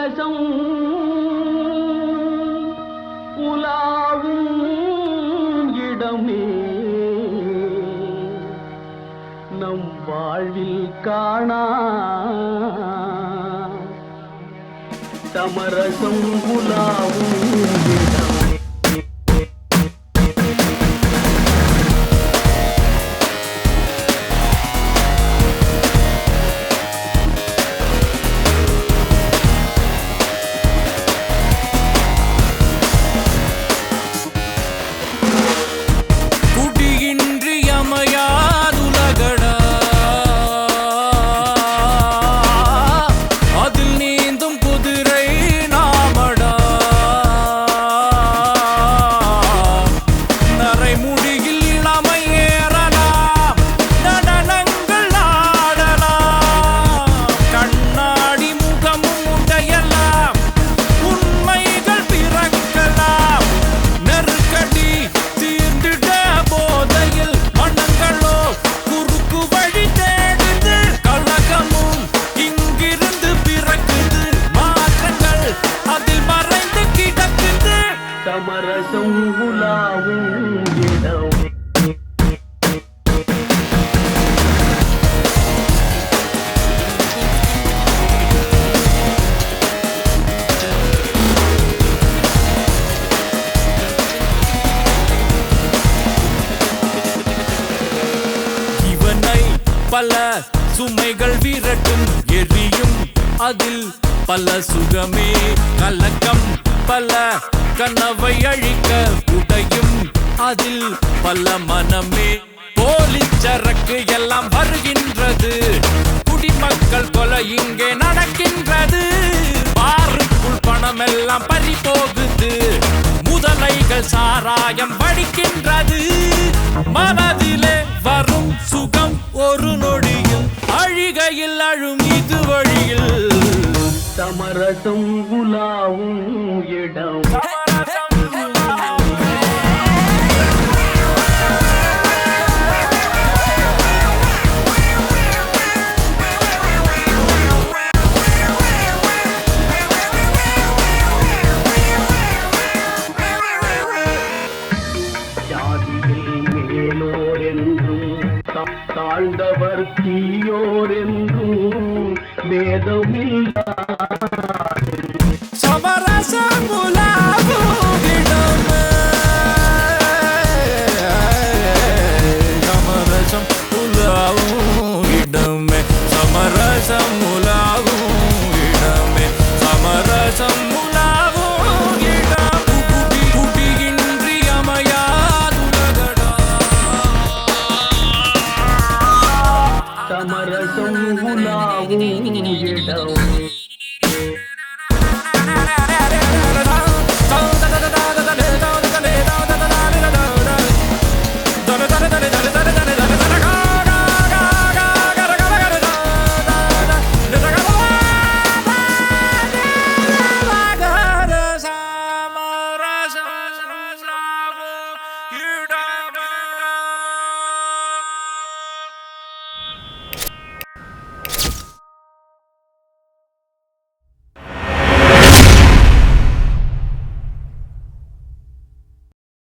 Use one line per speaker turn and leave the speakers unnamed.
சமரசம் உலாவும் இடமே. நம் வாழ்வில் காணா. தமரசம் உலாவும்
பல சுமைகள் விரட்டும் எரியும். அதில் பல சுகமே கலக்கம். பல கனவை அழிக்க உடையும். அதில் பல மனமே. போலி சரக்கு எல்லாம் வருகின்றது. குடிமக்கள் கொலை இங்கே நடக்கின்றது. பாருக்குள் பணம் எல்லாம் பறி போகுது முதலைகள் சாராயம் வடிக்கின்றது. மனது ஒரு நொடியில் அழிகையில் அழும் இது வழியில்.
சமரசம் உலாவும் இடம். தாழ்ந்தவர் தீயோர் என்றும் வேதமில்லா
சமரசம் உலாவும் இடமே. சமரசம்
சமரசம் உலாவும் இடம்